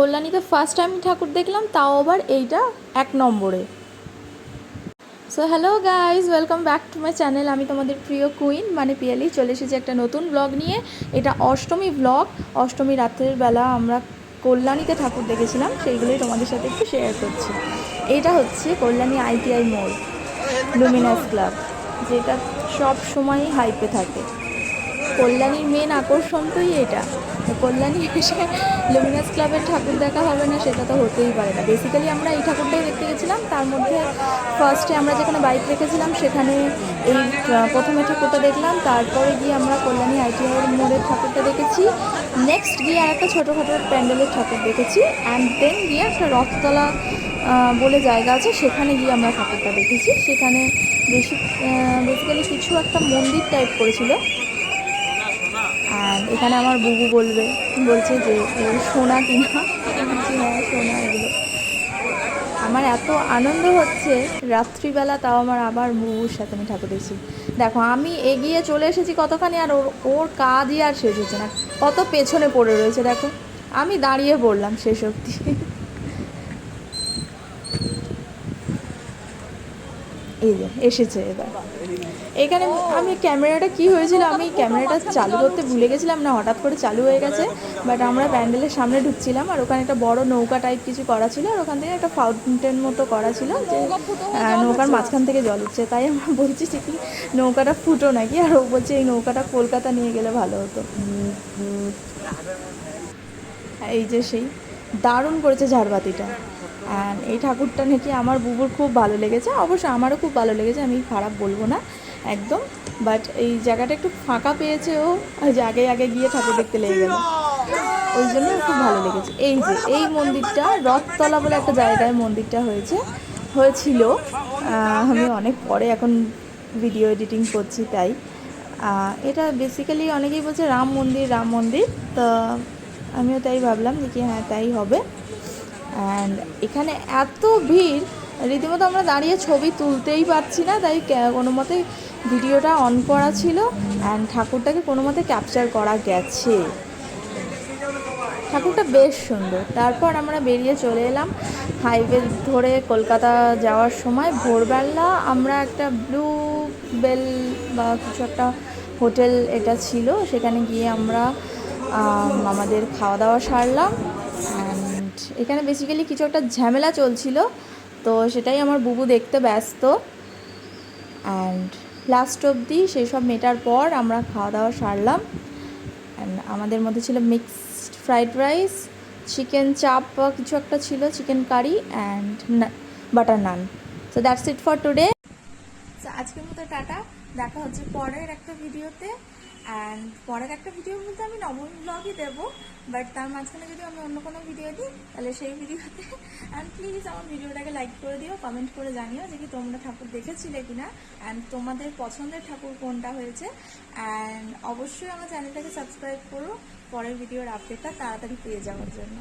কল্যাণীতে first time ঠাকুর দেখলাম, তাও আবার এইটা এক নম্বরে। So hello guys welcome back to my channel আমি তোমাদের প্রিয় কুইন মানে পিয়ালি, চলে এসেছি একটা নতুন ব্লগ নিয়ে। এটা অষ্টমী ব্লগ অষ্টমী রাত্রের বেলা আমরা কল্যাণীতে ঠাকুর দেখেছিলাম, সেইগুলোই তোমাদের সাথে একটু শেয়ার করছি। এটা হচ্ছে কল্যাণী আইটিআই মোড় লুমিনাস ক্লাব যেটা সব সময়ই হাইপে থাকে। কল্যাণীর মেন আকর্ষণ তোই এটা। কল্যাণী এসে লুমিনাস ক্লাবের ঠাকুর দেখা হবে না, সেটা তো হতেই পারে না। বেসিক্যালি আমরা এই ঠাকুরটাই দেখতে গেছিলাম, তার মধ্যে ফার্স্টে আমরা যেখানে বাইক রেখেছিলাম, সেখানে এই প্রথমে ঠাকুরটা দেখলাম, তারপরে গিয়ে আমরা কল্যাণী আইটিআই মোড়ের ঠাকুরটা দেখেছি। নেক্সট গিয়ে আর একটা ছোটোখাটো প্যান্ডেলের ঠাকুর দেখেছি অ্যান্ড দেন গিয়ে একটা রথতলা বলে জায়গা আছে, সেখানে গিয়ে আমরা ঠাকুরটা দেখেছি। সেখানে বেশি বেসিক্যালি কিছু একটা মন্দির টাইপ করেছিল। আর এখানে আমার বুবু বলবে, বলছে যে সোনা কিনা? হ্যাঁ সোনা এগুলো। আমার এত আনন্দ হচ্ছে, রাত্রিবেলা তাও আমার আবার বুবুর সাথে আমি ঠাকুর দিয়েছি দেখো, আমি এগিয়ে চলে এসেছি কতখানি আর ওর ওর কাজই আর শেষ হচ্ছে না। কত পেছনে পড়ে রয়েছে, দেখো। আমি দাঁড়িয়ে পড়লাম শেষ অবধি। এই যে, এসেছে এবার। এখানে আমি ক্যামেরাটা কি হয়েছিল, আমি ক্যামেরাটা চালু করতে ভুলে গেছিলাম না, হঠাৎ করে চালু হয়ে গেছে। বাট আমরা প্যান্ডেলের সামনে ঢুকছিলাম, আর ওখানে একটা বড় নৌকা টাইপ কিছু করা ছিল, আর ওখান থেকে একটা ফাউন্টেন মতো করা ছিল, যে নৌকার মাঝখান থেকে জল উঠছে। তাই আমরা বলছি যে, কি নৌকাটা ফুটো নাকি? আর ও বলছে, এই নৌকাটা কলকাতা নিয়ে গেলে ভালো হতো। এই যে সেই, দারুণ করেছে ঝাড়বাতিটা। অ্যান্ড এই ঠাকুরটা নাকি আমার বুবুর খুব ভালো লেগেছে। অবশ্য আমারও খুব ভালো লেগেছে, আমি খারাপ বলব না, একদম। বাট এই জায়গাটা একটু ফাঁকা পেয়েছে ও যে আগে আগে গিয়ে ঠাকুর দেখতে লেগে গেল। ওই জন্য খুব ভালো লেগেছে। এই যে, এই মন্দিরটা রথতলা বলে একটা জায়গায় মন্দিরটা হয়েছে, হয়েছিল। আমি অনেক পরে এখন ভিডিও এডিটিং করছি তাই। এটা বেসিক্যালি অনেকেই বলছে রাম মন্দির রাম মন্দির। তো আমিও তাই ভাবলাম যে কি হ্যাঁ তাই হবে। অ্যান্ড এখানে এত ভিড়, রীতিমতো আমরা দাঁড়িয়ে ছবি তুলতেই পারছি না, তাই কোনো মতে ভিডিওটা অন করা ছিল অ্যান্ড ঠাকুরটাকে কোনো মতে ক্যাপচার করা গেছে। ঠাকুরটা বেশ সুন্দর। তারপর আমরা বেরিয়ে চলে এলাম হাইওয়ে ধরে কলকাতা যাওয়ার সময়। ভোরবেলা আমরা একটা ব্লু বেল বা কিছু একটা হোটেল এটা ছিল, সেখানে গিয়ে আমরা আমাদের খাওয়া দাওয়া সারলাম। এখানে বেসিক্যালি কিছু একটা ঝামেলা চলছিল, তো সেটাই আমার বুবু দেখতে ব্যস্ত। অ্যান্ড লাস্ট অবধি সেই সব মেটার পর আমরা খাওয়া দাওয়া সারলাম। অ্যান্ড আমাদের মধ্যে ছিল মিক্সড ফ্রাইড রাইস চিকেন চাপ কিছু একটা ছিল chicken curry and butter naan so that's it for today মতো টাটা। দেখা হচ্ছে পরের একটা ভিডিওতে। অ্যান্ড পরের একটা ভিডিও বলতে আমি নবম ব্লগই দেবো। বাট তার মাঝখানে যদি আমি অন্য কোনো ভিডিও দিই, তাহলে সেই ভিডিওতে। অ্যান্ড প্লিজ আমার ভিডিওটাকে লাইক করে দিও কমেন্ট করে জানিও যে কি তোমরা ঠাকুর দেখেছিলে কিনা। অ্যান্ড তোমাদের পছন্দের ঠাকুর কোনটা হয়েছে। অ্যান্ড অবশ্যই আমার চ্যানেলটাকে সাবস্ক্রাইব করো। পরের ভিডিওর আপডেটটা তাড়াতাড়ি পেয়ে যাওয়ার জন্য।